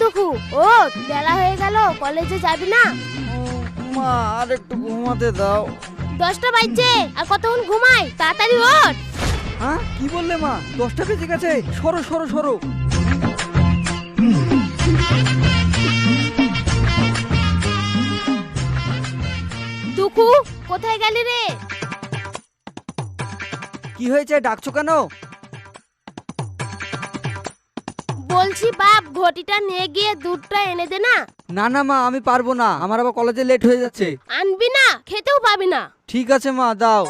দুখু ও বেলা হয়ে গেল কলেজে যাবি না? মা আর একটু ঘুমাতে দাও। দশটা বাজছে আর কতক্ষণ ঘুমাই? তাড়াতাড়ি ওঠ। হ্যাঁ কি বললে মা? দশটা বেজে গেছে সরো সরো সরো। দুখু কোথায় গেলি রে? কি হয়েছে ডাকছো কেন? বলছি বাপ ঘটিটা নিয়ে গিয়ে দুধটা এনে দে না। না না মা আমি পারব না। আমার আবার কলেজে লেট হয়ে যাচ্ছে। আনবি না খেতেও পাবি না। ঠিক আছে মা দাও।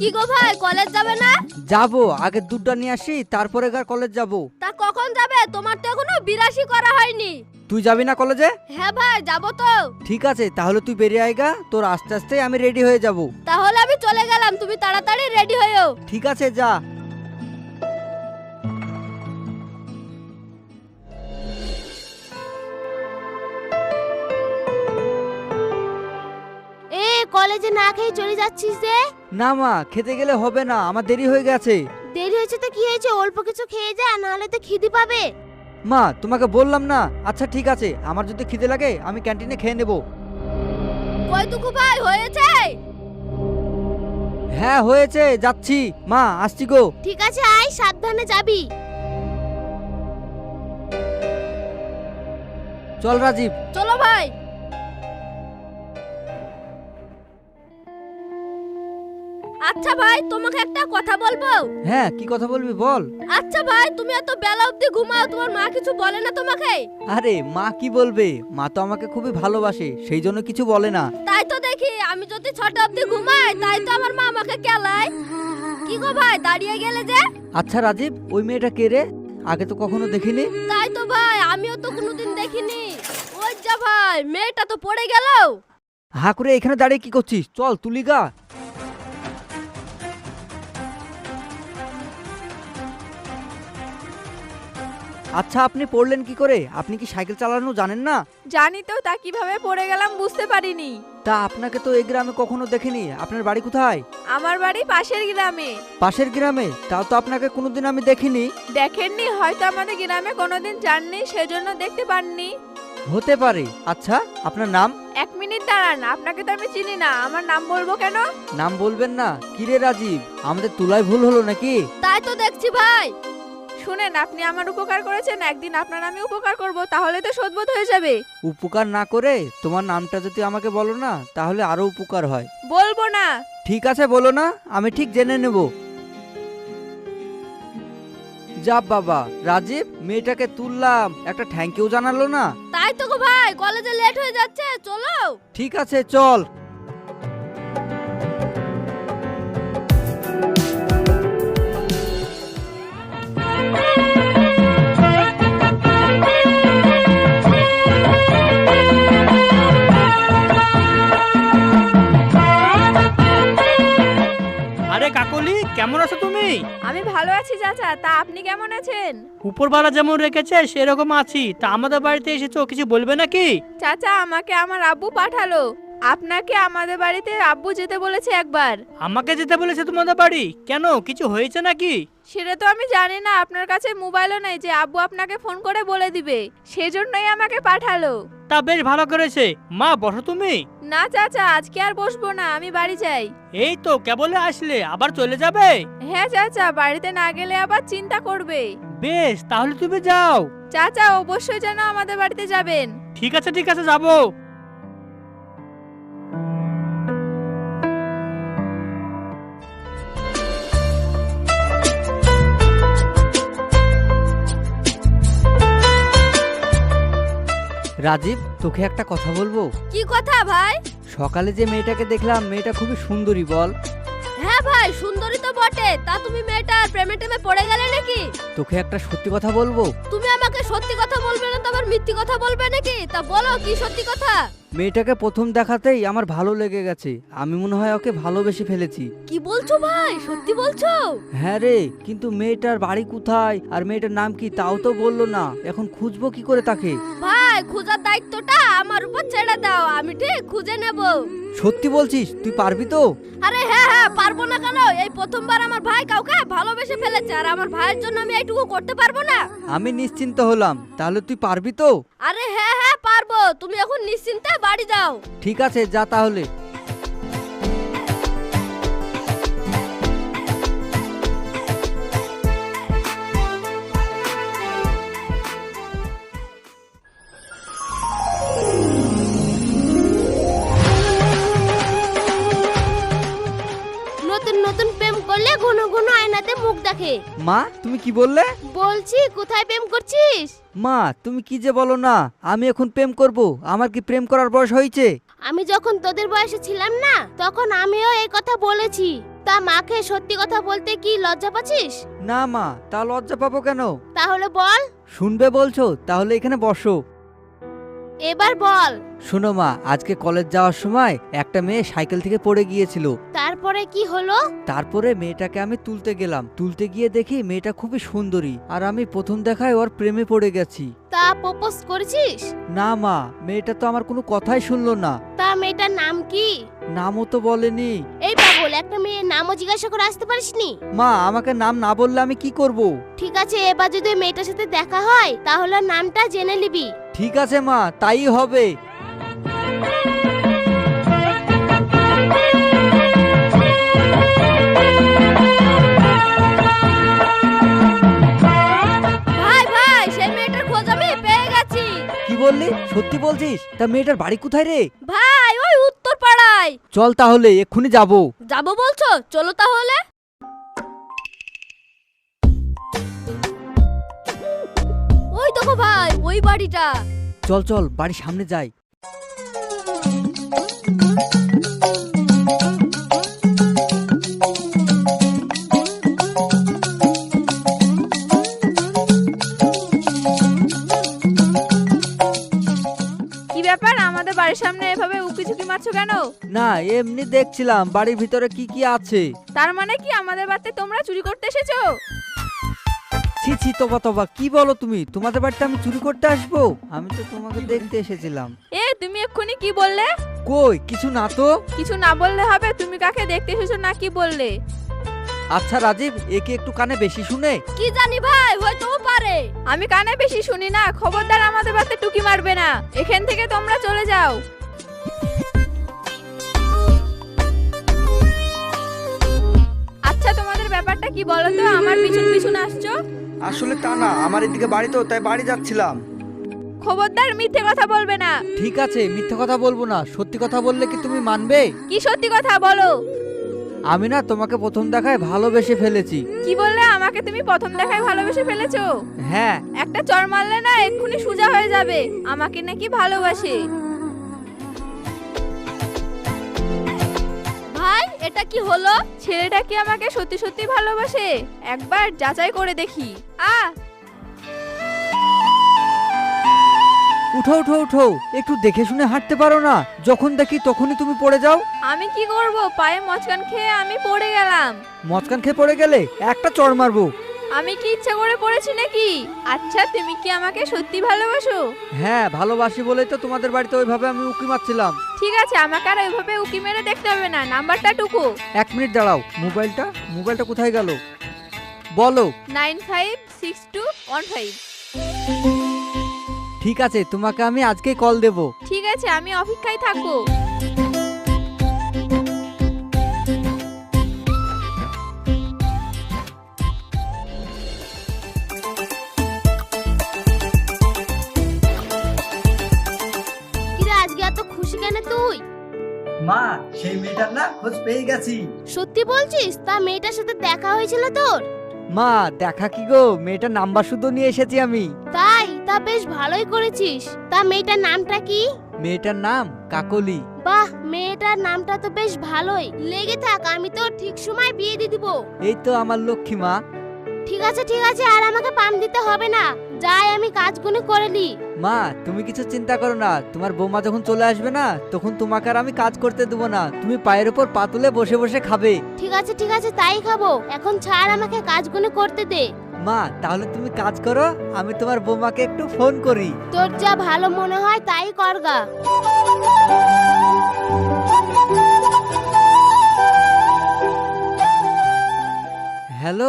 কি গো ভাই কলেজ যাবে না? যাব আগে দুধটা নিয়ে আসি তারপরে গা কলেজ যাব। তা কখন যাবে? তোমার তো এখনও বিরাশি করা হয়নি। তুই যাবি না কলেজে? হ্যাঁ ভাই যাব তো। ঠিক আছে তাহলে তুই বেরিয়ে আয়গা তোর আস্তে আস্তে আমি রেডি হয়ে যাব। তাহলে আমি চলে গেলাম তুমি তাড়াতাড়ি রেডি হয়েও। ঠিক আছে যা। এ কলেজে না খেয়ে চলে যাচ্ছিস যে না মা খেতে গেলে হবে না আমার দেরি হয়ে গেছে। দেরি হয়েছে তো কি হয়েছে? অল্প কিছু খেয়ে যা নাহলে তো খিদি পাবে। মা তোমাকে বললাম না। আচ্ছা ঠিক আছে। আমার যদি খিদে লাগে আমি ক্যান্টিনে খেয়ে নেব। কয়টুকু ভাই হয়েছে? হ্যাঁ হয়েছে। যাচ্ছি। মা আসছি গো। ঠিক আছে আয় সাবধানে যাবি। চল রাজীব। চলো ভাই। আচ্ছা ভাই তোমাকে একটা কথা বলব? হ্যাঁ কি কথা বলবি বল। আচ্ছা ভাই তুমি এত বেলা অবধি ঘুমাও তোমার মা কিছু বলে না তোমাকে? আরে মা কি বলবে? মা তো আমাকে খুবই ভালোবাসে সেই জন্য কিছু বলে না। তাই তো দেখি আমি যদি ছটা অবধি ঘুমাই তাই তো আমার মা আমাকে কেলায়। কি গো ভাই দাঁড়িয়ে গেলে যে? আচ্ছা রাজীব ওই মেয়েটা কে রে? আগে তো কখনো দেখিনি। তাই তো ভাই আমিও তো কোনোদিন দেখিনি। ওই যা ভাই মেয়েটা তো পড়ে গেল। হা করে এখানে দাঁড়িয়ে কি করছিস? চল তুলি আচ্ছা আপনি পড়লেন কি করে? আপনি কি সাইকেল চালানো জানেন না? জানি তো তা কীভাবে পড়ে গেলাম বুঝতে পারিনি। তা আপনাকে তো এই গ্রামে কখনো দেখিনি। আপনার বাড়ি কোথায়? আমার বাড়ি পাশের গ্রামে। পাশের গ্রামে? তাও তো আপনাকে কোনোদিন আমি দেখিনি। দেখেননি হয়তো আমাদের গ্রামে কোনোদিন যাননি সেজন্য দেখতে পাননি। হতে পারে। আচ্ছা আপনার নাম? এক মিনিট দাঁড়ান আপনাকে তো আমি চিনি না। আমার নাম বলব কেন? নাম বলবেন না। কিরে রাজীব আমাদের তুলায় ভুল হলো নাকি? তাই তো দেখছি ভাই। শুনেন আপনি আমার উপকার করেছেন একদিন আপনার আমি উপকার করব তাহলে তো শোধবোধ হয়ে যাবে। উপকার না করে তোমার নামটা যদি আমাকে বলো না তাহলে আরও উপকার হয়। বলব না। ঠিক আছে বলো না আমি ঠিক জেনে নেব। যা বাবা রাজীব মেয়েটাকে তুললাম। একটা থ্যাংক ইউ জানালো না? তাই তো গো ভাই কলেজে লেট হয়ে যাচ্ছে চলো। ঠিক আছে চল। কেমন আছো তুমি? আমি ভালো আছি চাচা। তা আপনি কেমন আছেন? উপরবালা যেমন রেখেছে সেরকম আছি। তা আমাদের বাড়িতে এসেছ কিছু বলবে নাকি? চাচা আমাকে আমার আব্বু পাঠালো। আপনাকে আমাদের বাড়িতে আব্বু যেতে বলেছে একবার। আমাকে যেতে বলেছে তোমাদের বাড়ি? কেন? কিছু হয়েছে নাকি? সেটা তো আমি জানি না আপনার কাছে মোবাইলও নেই যে আব্বু আপনাকে ফোন করে বলে দিবে সেজন্যই আমাকে পাঠালো। তা বেশ ভালো করেছে। মা বসো তুমি। না চাচা আজকে আর বসবো না আমি বাড়ি যাই। এই তো কেবলে আসলে আবার চলে যাবে? হ্যাঁ চাচা বাড়িতে না গেলে আবার চিন্তা করবে। বেশ তাহলে তুমি যাও। চাচা অবশ্যই যেন আমাদের বাড়িতে যাবেন। ঠিক আছে ঠিক আছে যাব। রাজীব তোকে একটা কথা বলব? কি কথা ভাই? সকালে যে মেয়েটাকে দেখলাম মেয়েটা খুবই সুন্দরী বল। হ্যাঁ ভাই সুন্দরী তো বটে। তা তুমি মেয়েটার প্রেমে টেমে পড়ে গেলে নাকি? তোকে একটা সত্যি কথা বলব? তুমি আমাকে সত্যি কথা বলবে না তো আবার মিথ্যি কথা বলবে নাকি? তা বলো কি সত্যি কথা? মেয়েটাকে প্রথম দেখাতেই আমার ভালো লেগে গেছে। আমি মনে হয় ওকে ভালোবেসে ফেলেছি। কি বলছো ভাই? সত্যি বলছো? হ্যাঁ রে কিন্তু মেয়েটার বাড়ি কোথায়? আর মেয়েটার নাম কি তাও তো বলল না। এখন খুঁজবো কি করে তাকে? ভাই খোঁজার দায়িত্বটা আমার উপর ছেড়ে দাও আমি ঠিক খুঁজে নেব। সত্যি বলছিস তুই পারবি তো? আরে হ্যাঁ হ্যাঁ পারব না কেন? এই প্রথমবার আমার ভাই কাউকে ভালোবেসে ফেলেছে আর আমার ভাইয়ের জন্য আমি এইটুকু করতে পারব না? আমি নিশ্চিন্ত হলাম তাহলে তুই পারবি তো? আরে হ্যাঁ হ্যাঁ পারব তুমি এখন নিশ্চিন্তে বাড়ি যাও। ঠিক আছে যা তাহলে। নতুন নতুন প্রেম করলে ঘন ঘন আয়নাতে মুখ দেখে। মা তুমি কি বললে? বলছি কোথায় প্রেম করছিস? মা তুমি কি যে বলো না আমি এখন প্রেম করব আমার কি প্রেম করার বয়স হয়েছে? আমি যখন তোদের বয়সে ছিলাম না তখন আমিও এই কথা বলেছি। তা মাকে সত্যি কথা বলতে কি লজ্জা পাচ্ছিস? না মা তা লজ্জা পাবো কেন? তাহলে বল। শুনবে বলছো তাহলে এখানে বসো। এবার বল। শোনো মা আজকে কলেজ যাওয়ার সময় একটা মেয়ে সাইকেল থেকে পড়ে গিয়েছিল। তারপরে কি হলো? তারপরে মেয়েটাকে আমি তুলতে গেলাম। তুলতে গিয়ে দেখি মেয়েটা খুবই সুন্দরী আর আমি প্রথম দেখায় ওর প্রেমে পড়ে গেছি। তা প্রপোজ করেছিস? না মা মেয়েটা তো আমার কোনো কথাই শুনলো না। তা মেয়েটার নাম কি? নামও তো বলেনি। এই পাগল একটা মেয়ের নামও জিজ্ঞাসা করে আসতে পারিসনি? মা আমাকে নাম না বললে আমি কি করব? ঠিক আছে এবার যদি ওই মেয়েটার সাথে দেখা হয় তাহলে নামটা জেনে নিবি। ঠিক আছে মা তাই হবে। ভাই ভাই সেই মেয়েটার খোঁজ আমি পেয়ে গেছি। কি বললি? সত্যি বলছিস? তা মেয়েটার বাড়ি কোথায় রে? ভাই ওই উত্তর পাড়ায় চল তাহলে এক্ষুনি যাব। যাব বলছো? চলো তাহলে। ওই দেখো ভাই ওই বাড়িটা। চল চল বাড়ির সামনে যাই। কি ব্যাপার? আমাদের বাড়ির সামনে এভাবে উকি ঝুঁকি মারছো কেন? না এমনি দেখছিলাম বাড়ির ভিতরে কি কি আছে? তার মানে কি আমাদের বাড়িতে তোমরা চুরি করতে এসেছ? ছি ছি তবা তবা। কি বলো তুমি? তোমাদের বাড়িতে আমি চুরি করতে আসব? আমি তো তোমাকে দেখতে এসেছিলাম। এ তুমি এক্ষুনি কি বললে? কই? কিছু না তো? কিছু না বললে হবে? তুমি কাকে দেখতে এসেছ না কি বললে? আচ্ছা রাজীব একে একটু কানে বেশি শুনে। কি জানি ভাই হয়তো পারে। আমি কানে বেশি শুনি না। খবরদার আমাদের বাড়িতে টুকি মারবে না। এখান থেকে তোমরা চলে যাও। কি বলো তো আমার পিছন পিছন আসছো? আসলে তা না আমার এদিকে বাড়ি তো তাই বাড়ি যাচ্ছিলাম। খবরদার মিথ্যে কথা বলবে না। ঠিক আছে মিথ্যা কথা বলব না সত্যি কথা বললে কি তুমি মানবে? কি সত্যি কথা বলো? আমি না তোমাকে প্রথম দেখায় ভালোবেসে ফেলেছি। কি বললে? আমাকে তুমি প্রথম দেখায় ভালোবেসে ফেলেছো? হ্যাঁ। একটা চর মারলে না এক্ষুনি সোজা হয়ে যাবে। আমাকে নাকি ভালোবাসে। এটা কি হলো? ছেলেটা কি আমাকে সত্যি সত্যি ভালোবাসে? একবার যাচাই করে দেখি। আ! উঠো উঠো উঠো। একটু দেখে শুনে হাঁটতে পারো না। যখন দেখি তখনই তুমি পড়ে যাও। আমি কি করব? পায়ে মচকান খেয়ে আমি পড়ে গেলাম। মচকান খেয়ে পড়ে গেলে একটা চড় মারবো। আমি কি ইচ্ছা করে পড়েছি নাকি? আচ্ছা তুমি কি আমাকে সত্যি ভালোবাসো? হ্যাঁ ভালোবাসি বলেই তো তোমাদের বাড়িতে ওইভাবে আমি উকি মারছিলাম। ঠিক আছে আমাকে আর ওইভাবে উকি মেরে দেখতে হবে না। নাম্বারটা টুকু। এক মিনিট দাঁড়াও মোবাইলটা? মোবাইলটা কোথায় গেল? বলো। Nine five six two one five. ঠিক আছে তোমাকে আমি আজকেই কল দেব। ঠিক আছে আমি অপেক্ষায় থাকব। মা সেই মেয়েটার না খোঁজ পেয়ে গেছি। সত্যি বলছিস? তা মেয়েটার সাথে দেখা হয়েছিল তোর? মা দেখা কি গো? মেয়েটার নাম্বার শুধু নিয়ে এসেছি আমি। তাই? তা বেশ ভালোই করেছিস। তা মেয়েটার নামটা কি? মেয়েটার নাম কাকলি। বাহ মেয়েটার নামটা তো বেশ ভালোই। লেগে থাক আমি তো ঠিক সময় বিয়ে দিয়ে দিব। এই তো আমার লক্ষ্মী মা। ঠিক আছে ঠিক আছে আর আমাকে পাম দিতে হবে না। যাই আমি কাজগুলো করে নি মা তুমি কিছু চিন্তা করো না। তোমার বৌমা যখন চলে আসবে না তখন তোমাকে আর আমি কাজ করতে দেবো না। তুমি পায়ের উপর পাতুলে বসে বসে খাবে। ঠিক আছে ঠিক আছে তাই খাব। এখন ছাড় আমাকে কাজগুলো করতে দে। মা তাহলে তুমি কাজ করো আমি তোমার বৌমাকে একটু ফোন করি। তোর যা ভালো মনে হয় তাই করগা।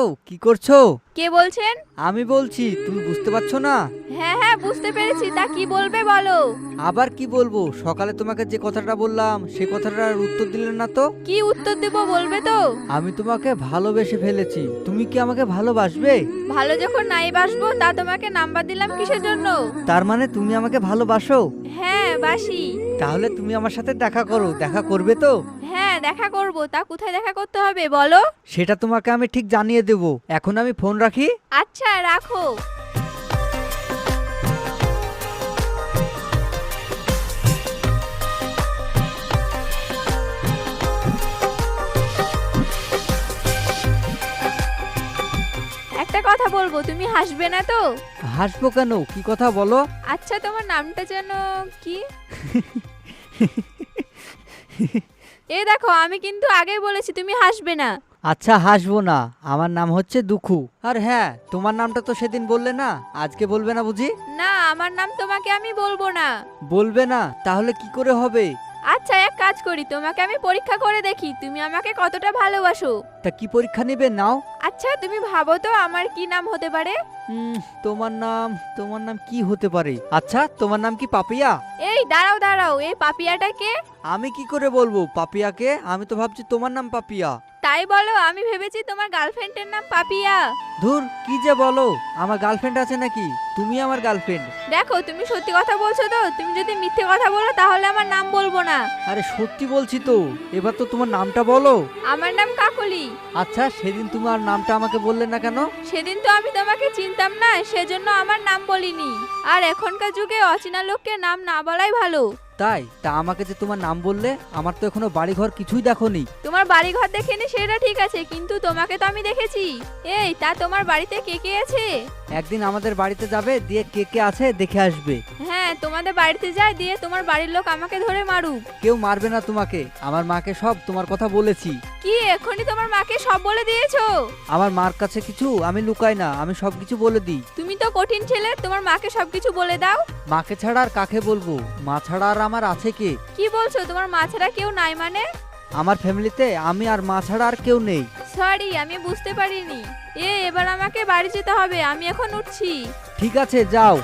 হ্যালো কি করছ? কে বলছেন? আমি বলছি তুমি বুঝতে পারছ না? হ্যাঁ হ্যাঁ বুঝতে পেরেছি। তা কি বলবে বলো? আবার কি বলব? সকালে তোমাকে যে কথাটা বললাম সে কথাটার উত্তর দিলে না তো? কি উত্তর দেব বলবে তো? আমি তোমাকে ভালোবেসে ফেলেছি। তুমি কি আমাকে ভালোবাসবে? ভালো যখন নাই বাসবো তা তোমাকে নাম্বার দিলাম কিসের জন্য? তার মানে তুমি আমাকে ভালোবাসো? হ্যাঁ বাসি। তাহলে তুমি আমার সাথে দেখা করো। দেখা করবে তো? হ্যাঁ দেখা করব তা কোথায় দেখা করতে হবে বলো? সেটা তোমাকে আমি ঠিক জানিয়ে দেব। এখন আমি ফোন রাখি? আচ্ছা রাখো। একটা কথা বলব তুমি হাসবে না তো? হাসবো কেন? কি কথা বলো? আচ্ছা তোমার নামটা যেন কি? এ দেখো আমি কিন্তু আগেই বলেছি তুমি হাসবে না। আচ্ছা হাসবো না। আমার নাম হচ্ছে দুখু। আর হ্যাঁ তোমার নামটা তো সেদিন বললে না আজকে বলবে না বুঝি? না আমার নাম তোমাকে আমি বলব না। বলবে না তাহলে কি করে হবে? আচ্ছা কাজ করি তোমাকে আমি পরীক্ষা করে দেখি তুমি আমাকে কতটা ভালোবাসো। তা কি পরীক্ষা নেবে? নাও। আচ্ছা তুমি ভাবো তো আমার কি নাম হতে পারে? উম, তোমার নাম তোমার নাম কি হতে পারে? আচ্ছা তোমার নাম কি পাপিয়া? এই দাঁড়াও দাঁড়াও এই পাপিয়াটা কে? আমি কি করে বলব পাপিয়াকে? আমি তো ভাবছি তোমার নাম পাপিয়া। তাই বলো আমি ভেবেছি তোমার গার্লফ্রেন্ডের নাম পাপিয়া। ধুর কি যে বলো আমার গার্লফ্রেন্ড আছে নাকি? তুমি আমার গার্লফ্রেন্ড। দেখো তুমি সত্যি কথা বলছো তো? তুমি যদি মিথ্যে কথা বলো তাহলে আমার নাম বলব না। আরে সত্যি বলছি তো এবার তো তোমার নামটা বলো। আমার নাম কাকলি। আচ্ছা সেদিন তোমার নামটা আমাকে বললে না কেন? সেদিন তো আমি তোমাকে চিনতাম না সেজন্য আমার নাম বলিনি। আর এখনকার যুগে অচেনা লোককে নাম না বলাই ভালো। তাই, তা আমাকে যে তোমার নাম বললে, আমার তো এখনও বাড়িঘর কিছুই দেখোনি। তোমার বাড়িঘর দেখেনি সেটা ঠিক আছে, কিন্তু তোমাকে তো আমি দেখেছি। এই, তা তোমার বাড়িতে কে কে আছে? একদিন আমাদের বাড়িতে যাবে দিয়ে কে কে আছে দেখে আসবে। হ্যাঁ তোমাদের বাড়িতে যায় দিয়ে তোমার বাড়ির লোক আমাকে ধরে মারুক। কেউ মারবে না তোমাকে আমার মাকে সব তোমার কথা বলেছি। কি এখনই তোমার মাকে সব বলে দিয়েছ? আমার মার কাছে কিছু আমি লুকাই না আমি সব কিছু বলে দিই। তুমি তো কঠিন ছেলে তোমার মাকে সবকিছু বলে দাও। মাকে ছাড়া আর কাকে বলব? মা ছাড়া আর আমার আছে কে? কি বলছো তোমার মা ছাড়া কেউ নাই মানে? আমার ফ্যামিলিতে আমি আর মা ছাড়া আর কেউ নেই। সরি, আমি বুঝতে পারিনি। এ, এবার আমাকে বাড়ি যেতে হবে, আমি এখন উঠছি। ঠিক আছে, যাও।